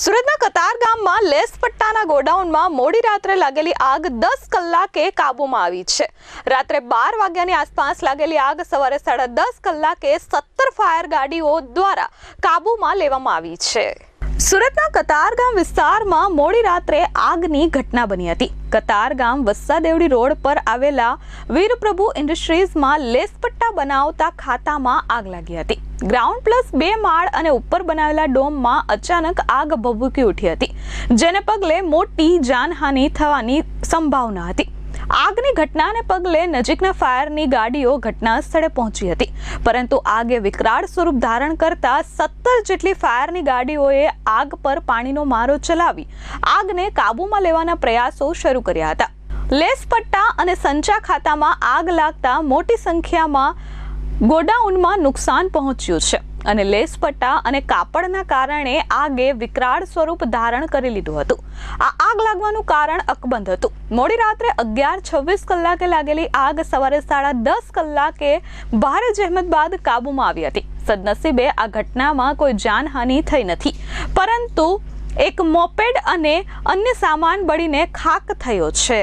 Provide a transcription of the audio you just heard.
સુરતના કતાર ગામમાં લેસ પટ્ટાના ગોડાઉનમાં મોડી રાત્રે લાગેલી આગ દસ કલાકે કાબૂમાં આવી છે. રાત્રે બાર વાગ્યાની આસપાસ લાગેલી આગ સવારે સાડા દસ કલાકે સત્તર ફાયર ગાડીઓ દ્વારા કાબૂમાં લેવામાં આવી છે. સુરતના કતારગામ વિસ્તારમાં મોડી રાત્રે આગની ઘટના બની હતી. કતારગામ વસ્સાદેવડી રોડ પર આવેલા વીરપ્રભુ ઇન્ડસ્ટ્રીઝમાં લેસપટ્ટા બનાવતા ખાતામાં આગ લાગી હતી. ગ્રાઉન્ડ પ્લસ બે માળ અને ઉપર બનાવેલા ડોમમાં અચાનક આગ ભભૂકી ઉઠી હતી, જેને પગલે મોટી જાનહાનિ થવાની સંભાવના હતી. આગની ઘટનાને પગલે નજીકના ફાયરની ગાડીઓ ઘટના સ્થળે પહોંચી હતી, પરંતુ આગે વિકરાળ સ્વરૂપ ધારણ કરતા સત્તર જેટલી ફાયરની ગાડીઓએ આગ પર પાણીનો મારો ચલાવી, આગને કાબૂમાં લેવાના પ્રયાસો શરૂ કર્યા હતા. લેસ પટ્ટા અને સંચા ખાતામાં આગ લાગતા મોટી સંખ્યામાં ગોડાઉનમાં નુકસાન પહોંચ્યું છે. અને લેસ પટ્ટા અને કાપડના કારણે આગે વિકરાળ સ્વરૂપ ધારણ કરી લીધું હતું. આ આગ લાગવાનું કારણ અકબંધ હતું. મોડી રાત્રે અગિયાર છવ્વીસ કલાકે લાગેલી આગ સવારે સાડા દસ કલાકે ભારે જહેમત બાદ કાબૂમાં આવી હતી. સદનસીબે આ ઘટનામાં કોઈ જાનહાનિ થઈ નથી. પરંતુ એક મોપેડ અને અન્ય સામાન બળીને ખાક થયો છે.